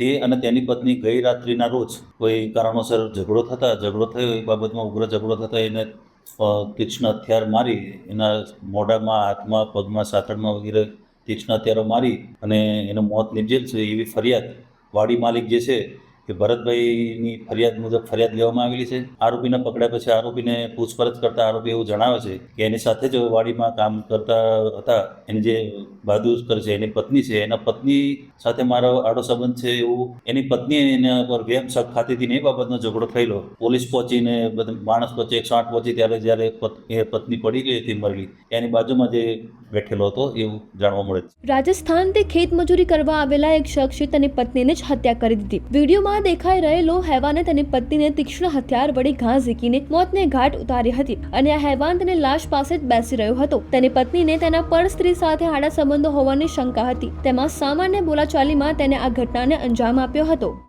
તે અને તેની પત્ની ગઈ રાત્રિના રોજ કોઈ કારણોસર ઝઘડો થતા, ઝઘડો થયો એ બાબતમાં ઉગ્ર ઝઘડો થતા એને તીક્ષ્ણ હથિયાર મારી એના મોઢામાં, હાથમાં, પગમાં સાથળમાં વગેરે તીક્ષ્ણ હથિયારો મારી અને એનું મોત નિપજેલ છે એવી ફરિયાદ વાડી માલિક જે છે કે ભરતભાઈની ફરિયાદ મુજબ ફરિયાદ લેવામાં આવેલી છે. આરોપીને પકડ્યા પછી આરોપીને પૂછપરછ કરતા આરોપી એવું જણાવે છે કે એની સાથે જ વાડીમાં કામ કરતા હતા. એની જે બહાદુર છે, એની પત્ની છે, એના પત્ની સાથે મારો આડો સંબંધ છે એવું એની પત્ની એના પર વેમ શક ખાતી હતી ને એ બાબતનો ઝઘડો થયેલો. પોલીસ પહોંચીને માણસ પહોંચે એકસો આઠ પહોંચી ત્યારે જ્યારે એ પત્ની પડી ગઈ હતી મરેલી એની બાજુમાં જે બેઠેલો હતો એવું જાણવા મળે છે. રાજસ્થાન તે ખેત ખેતમજૂરી કરવા આવેલા એક શખ્સે તેની પત્નીને જ હત્યા કરી દીધી. વિડીયોમાં દેખાઈ રહેલો હેવાને તેની પત્નીને તીક્ષ્ણ હથિયાર વડે ઘા ઝીકીને મોતને ઘાટ ઉતારી હતી અને આ હેવાન તેની લાશ પાસે જ બેસી રહ્યો હતો. તેની પત્નીને તેના પર સ્ત્રી સાથે આડા સંબંધો હોવાની શંકા હતી. તેમાં સામાન્ય બોલાચાલીમાં તેને આ ઘટનાને અંજામ આપ્યો હતો.